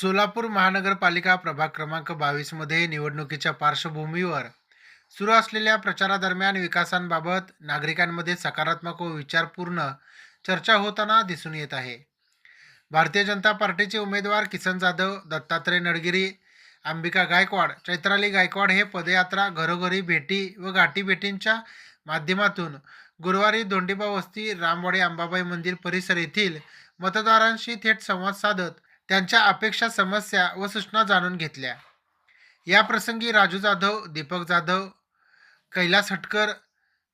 सोलापूर महानगरपालिका प्रभाग क्रमांक बावीसमध्ये निवडणुकीच्या पार्श्वभूमीवर सुरू असलेल्या प्रचारादरम्यान विकासांबाबत नागरिकांमध्ये सकारात्मक व विचारपूर्ण चर्चा होताना दिसून येत आहे. भारतीय जनता पार्टीचे उमेदवार किसन जाधव दत्तात्रय नडगिरी अंबिका गायकवाड चैत्राली गायकवाड हे पदयात्रा घरोघरी भेटी व गाठीभेटींच्या माध्यमातून गुरुवारी दोंडीबा वस्ती रामवाडी अंबाबाई मंदिर परिसर येथील मतदारांशी थेट संवाद साधत त्यांच्या अपेक्षा समस्या व सूचना जाणून घेतल्या. या प्रसंगी राजू जाधव दीपक जाधव कैलास हटकर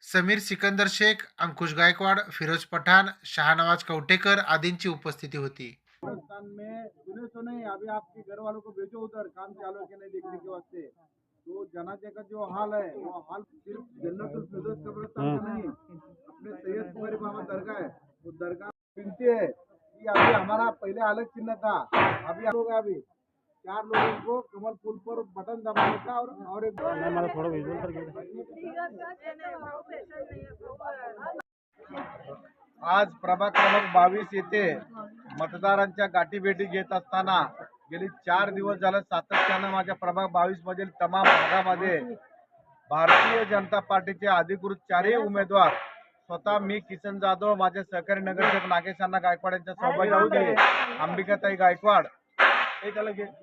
समीर सिकंदर शेख अंकुश गायकवाड फिरोज पठाण शहानवाज कवटेकर आदींची उपस्थिती होती. में तो नहीं. अभी आपके घर वालों को भेजो उधर काम चालू कि नहीं देखने के वास्ते तो जनाजे का जो हाल है वो हाल सिर्फ जन्नतुल फिरदौस कब्रिस्तान का नहीं. अपने सैयद कुमारी बाबा दरगाह है वो दरगाह विनती है कि अभी हमारा पहले अलग चिन्ह था। अभी लोग अभी चार लोगों को कमल फूल पर बटन दबाने का और और एक आज प्रभाग क्रमांक बावीस येथे मतदारांच्या गाठीभेटी घेत असताना गेली चार दिवस झालं सातत्यानं माझ्या प्रभाग बावीस मधील तमाम भागामध्ये भारतीय जनता पार्टीचे अधिकृत चारही उमेदवार स्वतः मी किसन जाधव माझे सहकारी नगरसेवक नागेश अण्णा गायकवाड यांच्या सहभागी होऊ दिले अंबिकाताई गायकवाड.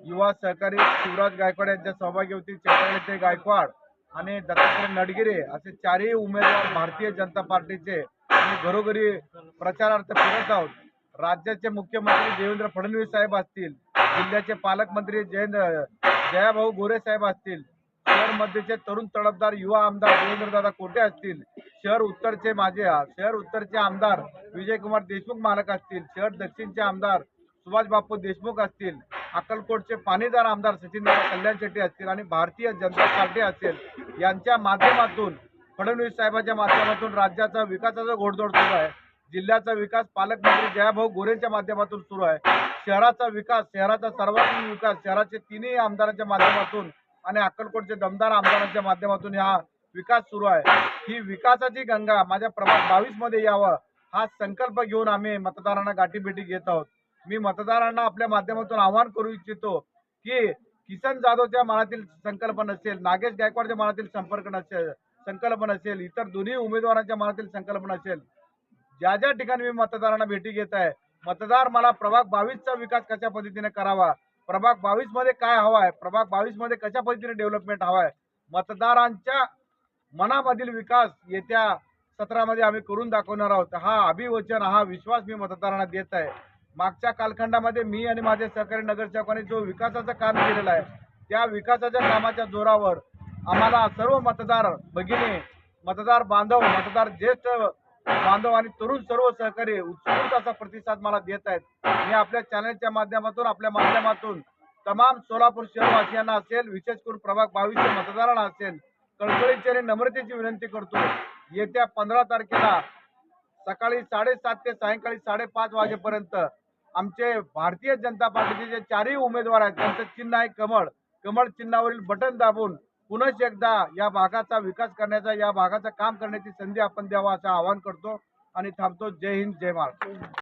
युवा सहकारी शिवराज गायकवाड यांच्या सहभागी होती. चैतन्यते गायकवाड आणि दत्तात्रय नडगिरे असे चारही उमेदवार भारतीय जनता पार्टीचे आणि घरोघरी प्रचारार्थ फिरत आहोत. राज्याचे मुख्यमंत्री देवेंद्र फडणवीस साहेब असतील जिल्ह्याचे पालकमंत्री जयेंद्र जयाभाऊ गोरे साहेब असतील शहर मध्येचे तरुण तडफदार युवा आमदार देवेंद्रदादा कोटे असतील शहर उत्तरचे माझे शहर उत्तरचे आमदार विजयकुमार देशमुख मालक असतील शहर दक्षिणचे आमदार सुभाष बापू देशमुख असतील अक्कलकोटचे पाणीदार आमदार सचिन कल्याण शेट्टी असतील आणि भारतीय जनता पार्टी असेल यांच्या माध्यमातून फडणवीस साहेबांच्या माध्यमातून राज्याचा विकासाचा घोडदौड सुरू आहे. जिल्ह्याचा विकास पालकमंत्री जयाभाऊ गोरेंच्या माध्यमातून सुरू आहे. शहराचा विकास शहराचा सर्वांगीण विकास शहराचे तिन्ही आमदारांच्या माध्यमातून आणि अक्कलकोटचे दमदार आमदारांच्या माध्यमातून ह्या विकास सुरू आहे. ही विकासाची गंगा माझ्या प्रभाग बावीसमध्ये यावं हा संकल्प घेऊन आम्ही मतदारांना गाठीभेटी घेत आहोत. मी मतदारांना आपल्या माध्यमातून आवाहन करू इच्छितो की किसन जाधवच्या मनातील संकल्प नसेल नागेश गायकवाडच्या मनातील संपर्क नसेल संकल्प नसेल इतर दोन्ही उमेदवारांच्या मनातील संकल्प नसेल. ज्या ज्या ठिकाणी मी मतदारांना भेटी घेत आहे मतदार मला प्रभाग बावीसचा विकास कशा पद्धतीने करावा प्रभाग बावीसमध्ये काय हवा आहे प्रभाग बावीसमध्ये कशा पद्धतीने डेव्हलपमेंट हवा आहे मतदारांच्या मनामधील विकास येत्या सत्रामध्ये आम्ही करून दाखवणार आहोत. हा अभिवचन हा विश्वास मी मतदारांना देत आहे. मागच्या कालखंडामध्ये मी आणि माझे सहकारी नगरसेवकांनी जो विकासाचं काम केलेलं आहे त्या विकासाच्या कामाच्या जोरावर आम्हाला सर्व मतदार भगिनी मतदार बांधव मतदार ज्येष्ठ बांधव आणि तरुण सर्व सहकारी उत्स्फूर्त असा प्रतिसाद मला देत आहेत. मी आपल्या चॅनलच्या माध्यमातून आपल्या माध्यमातून तमाम सोलापूर शहरवासियांना असेल विशेष करून प्रभाग बावीसच्या मतदारांना असेल कळकळीची आणि नम्रतेची विनंती करतो येत्या पंधरा तारखेला सकाळी साडेसात ते सायंकाळी साडेपाच वाजेपर्यंत आमचे भारतीय जनता पार्टीचे जे चारही उमेदवार आहेत त्यांचं चिन्ह आहे कमळ. कमळ चिन्हावरील बटन दाबून पुनश्च एकदा या भागाचा विकास करण्याचा या भागाचं काम करण्याची संधी आपण द्यावा असं आवाहन करतो आणि थांबतो. जय हिंद जय महाराष्ट्र.